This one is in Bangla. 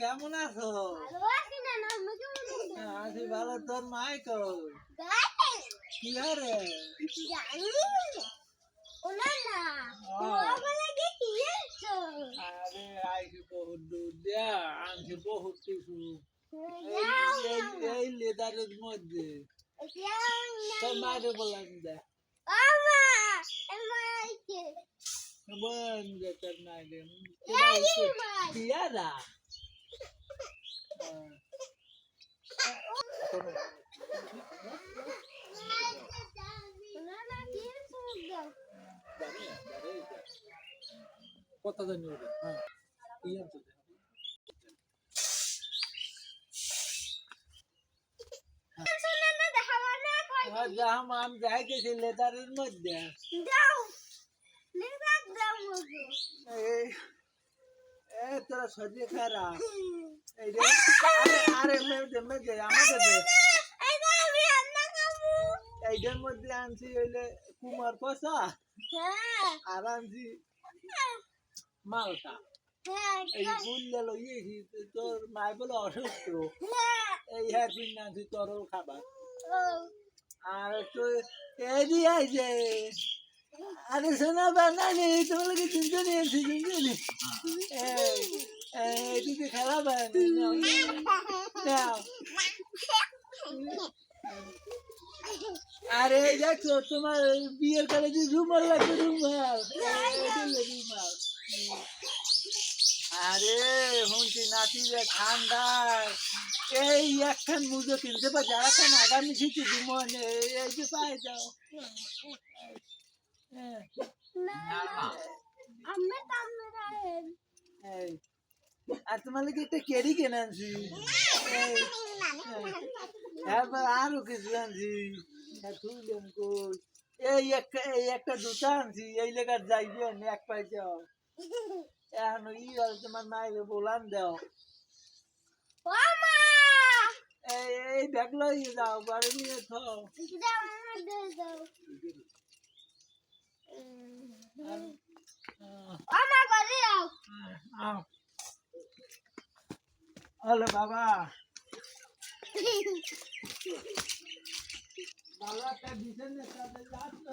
কেমন আছো? আছি? ভালো তোর মাই কই? কি হরে? আরে আইছি বহুত দূর দিয়া আনছি বহুত কিছু। এই- লেদারের মধ্যে। তোর মাকে বললাম দে বল যে তোর মাকে। পিয়ারা কত জানি ওটা হ্যাঁ কি আনছো আম যাইতেছি লেদারের মধ্যে এ তোরা সজি খারাপ। এইটার মধ্যে আনছি হইলে কুমার কষা আর আনছি মালটা এই বুললে লইয়েছি তোর মাই বলে অসুস্থ এই হ্যাঁ আনছি তরল খাবার আর একটু এদি আইছে আরে শোনা বানানি তোমার কি চিন্তা নিয়েছি চিন্তা নি এই তুই খেলা নাও আরে দেখছ তোমার বিয়ের কালে যে রুমাল লাগবে রুমাল রুমাল আরে শুনছি নাতি যে ঠান্ডায় এই একখান মুজো কিনতে পারছি আর একখান আগামী শীতে মনে এই যে পাই যাও হ্যাঁ, এই। আর তোমার লাগে একটা কেডি কেনে আনছি। এই, হ্যাঁ বা আরও কিছু আনছি। হ্যাঁ, কই এই একটা এই একটা জুতা আনছি এই লেগার যাইবে এক পাই যাও এখন ই তোমার মায়ের বলান দাও। এই ব্যাগ লই যাও বাড়ি নিয়ে থাও হ্যালো বাবা। বাবা একটা বিছানে সাথে যাচ্ছ?